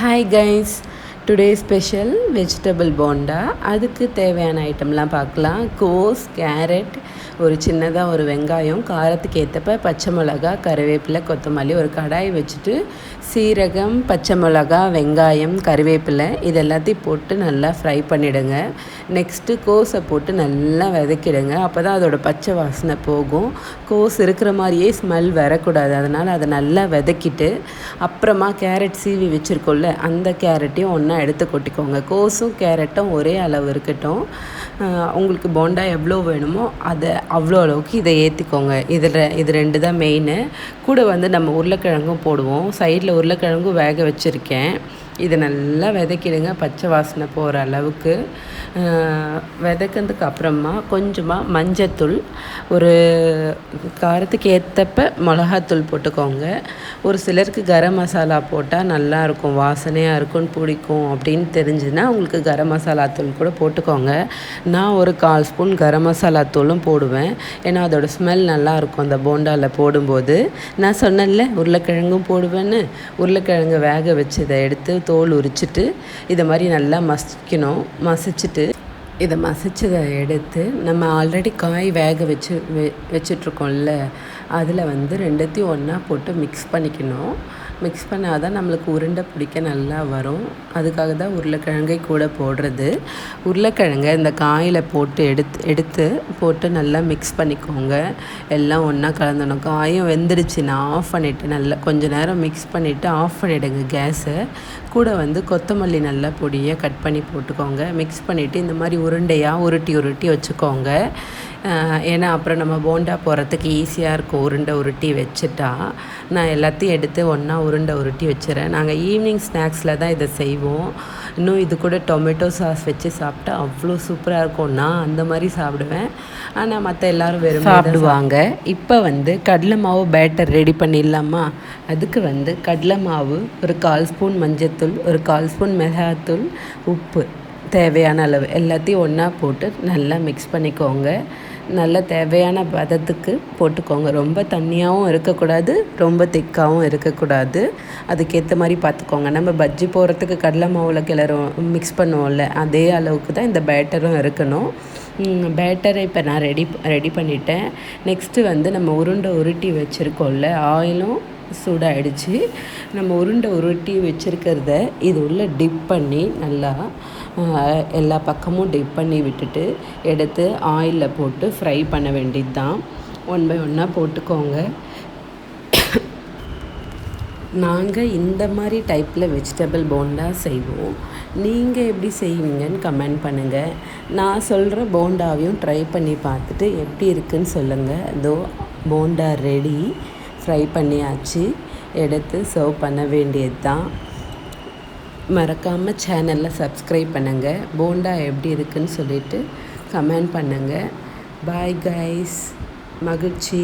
Hi guys today special vegetable bonda அதுக்கு தேவையான ஐட்டம்லாம் பார்க்கலாம். கோஸ் கேரட் ஒரு சின்னதாக ஒரு வெங்காயம் காரத்துக்கு ஏற்றப்ப பச்சை மிளகா கருவேப்பிலை கொத்தமல்லி ஒரு கடாய் வச்சுட்டு சீரகம் பச்சை மிளகா வெங்காயம் கருவேப்பிலை இது எல்லாத்தையும் போட்டு நல்லா ஃப்ரை பண்ணிவிடுங்க நெக்ஸ்ட்டு கோஸை போட்டு நல்லா விதக்கிடுங்க. அப்போ தான் அதோடய பச்சை வாசனை போகும். கோஸ் இருக்கிற மாதிரியே ஸ்மெல் வரக்கூடாது. அதனால் அதை நல்லா விதக்கிட்டு அப்புறமா கேரட் சீவி வச்சுருக்கோம்ல அந்த கேரட்டையும் ஒன்றா எடுத்து கொட்டிக்கோங்க. கோஸும் கேரட்டும் ஒரே அளவு இருக்கட்டும். உங்களுக்கு போண்டா எவ்வளோ வேணுமோ அதை அவ்வளோ அளவுக்கு இதை ஏற்றிக்கோங்க இதில் இது ரெண்டு தான் மெயின் கூட வந்து நம்ம உருளைக்கிழங்கும் போடுவோம். சைடில் உருளைக்கிழங்கும் வேக வச்சுருக்கேன். இதை நல்லா விதைக்கிடுங்க. பச்சை வாசனை போகிற அளவுக்கு. வதக்கினதுக்கு அப்புறமா கொஞ்சமாக மஞ்சத்தூள் ஒரு காரத்துக்கு ஏற்றப்ப மிளகாத்தூள் போட்டுக்கோங்க. ஒரு சிலருக்கு கரம் மசாலா போட்டால் நல்லாயிருக்கும் வாசனையாக இருக்கும்னு பிடிக்கும் அப்படின்னு தெரிஞ்சுன்னா உங்களுக்கு கரம் மசாலா தூள் கூட போட்டுக்கோங்க. நான் ஒரு கால் ஸ்பூன் கரம் மசாலா தூளும் போடுவேன். ஏன்னா அதோட ஸ்மெல் நல்லாயிருக்கும் அந்த போண்டாவில் போடும்போது. நான் சொன்னேன்ல உருளைக்கிழங்கும் போடுவேன்னு. உருளைக்கிழங்கு வேக வச்சு இதை எடுத்து தோல் உரிச்சிட்டு இதை மாதிரி நல்லா மசிக்கணும் மசிச்சுட்டு இதை மசிச்சதை எடுத்து நம்ம ஆல்ரெடி காய் வேக வச்சு வெ வச்சிட்ருக்கோம்ல அதில் வந்து ரெண்டுத்தையும் ஒன்றா போட்டு மிக்ஸ் பண்ணிக்கணும். மிக்ஸ் பண்ணால் தான் நம்மளுக்கு உருண்டை பிடிக்க நல்லா வரும். அதுக்காக தான் உருளைக்கிழங்கை கூட போடுறது. உருளைக்கிழங்கை இந்த காயில் போட்டு எடுத்து எடுத்து போட்டு நல்லா மிக்ஸ் பண்ணிக்கோங்க. எல்லாம் ஒன்றா கலந்துடணும். காயும் வெந்துருச்சுன்னா ஆஃப் பண்ணிவிட்டு நல்லா கொஞ்ச நேரம் மிக்ஸ் பண்ணிவிட்டு ஆஃப் பண்ணிவிடுங்க கேஸை கூட வந்து கொத்தமல்லி நல்லா பொடியாக கட் பண்ணி போட்டுக்கோங்க. மிக்ஸ் பண்ணிவிட்டு இந்த மாதிரி உருண்டையாக உருட்டி உருட்டி வச்சுக்கோங்க. ஏன்னா அப்புறம் நம்ம போண்டா போடுறதுக்கு ஈஸியாக இருக்கும் உருண்டை உருட்டி வச்சுட்டா நான் எல்லாத்தையும் எடுத்து ஒன்றா உருண்டை உருட்டி வச்சுறேன். நாங்கள் ஈவினிங் ஸ்நாக்ஸில் தான் இதை செய்வோம். இன்னும் இது கூட டொமேட்டோ சாஸ் வச்சு சாப்பிட்டா அவ்வளோ சூப்பராக இருக்கும். நான் அந்த மாதிரி சாப்பிடுவேன். ஆனால் மற்ற எல்லாரும் வெறும் சாப்பிடுவாங்க. இப்போ வந்து கடலை மாவு பேட்டர் ரெடி பண்ணிடலாமா? அதுக்கு வந்து கடலை மாவு ஒரு கால் ஸ்பூன் மஞ்சத்தூள் ஒரு கால் ஸ்பூன் மிளகாத்தூள் உப்பு தேவையான அளவு. எல்லாத்தையும் ஒன்றா போட்டு நல்லா மிக்ஸ் பண்ணிக்கோங்க. நல்ல தேவையான பதத்துக்கு போட்டுக்கோங்க. ரொம்ப தண்ணியாகவும் இருக்கக்கூடாது ரொம்ப திக்காகவும் இருக்கக்கூடாது. அதுக்கேற்ற மாதிரி பார்த்துக்கோங்க. நம்ம பஜ்ஜி போடுறதுக்கு கடலை மாவில் கிளறும் மிக்ஸ் பண்ணுவோம்ல அதே அளவுக்கு தான் இந்த பேட்டரும் இருக்கணும். பேட்டரை இப்போ நான் ரெடி ரெடி பண்ணிட்டேன். நெக்ஸ்ட்டு வந்து நம்ம உருண்டை உருட்டி வச்சுருக்கோம்ல ஆயிலும் சூடாகிடுச்சு நம்ம உருண்டை உருட்டி வச்சுருக்கிறத இது உள்ளே டிப் பண்ணி நல்லா எல்லா பக்கமும் டிப் பண்ணி விட்டுட்டு எடுத்து ஆயிலில் போட்டு ஃப்ரை பண்ண வேண்டியது தான் ஒன் பை ஒன்னாக போட்டுக்கோங்க. நாங்கள் இந்த மாதிரி டைப்பில் வெஜிடபிள் போண்டா செய்வோம். நீங்கள் எப்படி செய்வீங்கன்னு கமெண்ட் பண்ணுங்கள் நான் சொல்கிற போண்டாவையும் ட்ரை பண்ணி பார்த்துட்டு எப்படி இருக்குன்னு சொல்லுங்கள் இதோ போண்டா ரெடி ஃப்ரை பண்ணியாச்சு. எடுத்து சர்வ் பண்ண வேண்டியது தான் மறக்காமல் சேனலில் சப்ஸ்கிரைப் பண்ணுங்கள் போண்டா எப்படி இருக்குன்னு சொல்லிட்டு கமெண்ட் பண்ணுங்கள் பாய் கைஸ் மகிழ்ச்சி.